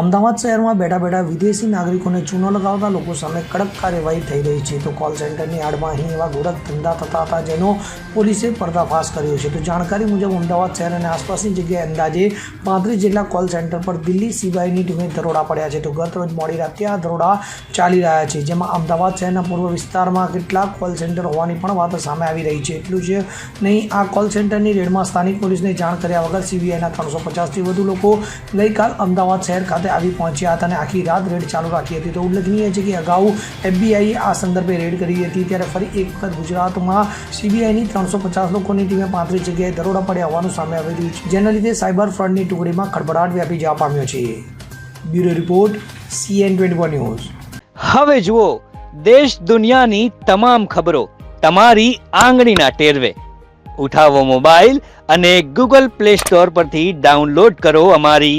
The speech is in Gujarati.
અમદાવાદ શહેરમાં બેઠા બેઠા વિદેશી નાગરિકોને ચૂનો લગાવતા લોકો સામે કડક કાર્યવાહી થઈ રહી છે. તો કોલ સેન્ટરની આડમાં અહીં એવા ગોરખ ધંધા થતા હતા જેનો પોલીસે પર્દાફાશ કર્યો છે. તો જાણકારી મુજબ અમદાવાદ શહેર અને આસપાસની જગ્યાએ અંદાજે પાંત્રીસ જેટલા કોલ સેન્ટર પર દિલ્હી સિવાયની ટીમે દરોડા પડ્યા છે. તો ગત રોજ મોડી રાતે આ દરોડા ચાલી રહ્યા છે, જેમાં અમદાવાદ શહેરના પૂર્વ વિસ્તારમાં કેટલાક કોલ સેન્ટર હોવાની પણ વાત સામે આવી રહી છે. એટલું જ નહીં, આ કોલ સેન્ટરની રેડમાં સ્થાનિક પોલીસને જાણ કર્યા વગર સીબીઆઈના ત્રણસો પચાસથી વધુ લોકો ગઈકાલ અમદાવાદ શહેર ખાતે આવી પહોંચ્યા હતા અને આખી રાત રેડ ચાલુ રાખી હતી. તો ઉલ્લેખનીય છે કે અગાઉ એફબીઆઈએ આ સંદર્ભે રેડ કરી હતી, ત્યારે ફરી એક વખત ગુજરાતમાં સીબીઆઈની ત્રણસો પચાસ લોકોની ટીમે પાંત્રીસ જગ્યાએ દરોડા પડ્યા હોવાનું સામે આવી રહ્યું છે, જેના લીધે સાયબર ફ્રોડની ટુકડીમાં ખળભળાટ વ્યાપી જવા પામ્યો છે. Bureau report, CN twenty news. હવે જુઓ, દેશ દુનિયાની તમામ ખબરો તમારી આંગળીના ટેરવે. ઉઠાવો મોબાઈલ અને ગૂગલ પ્લે સ્ટોર પરથી ડાઉનલોડ કરો અમારી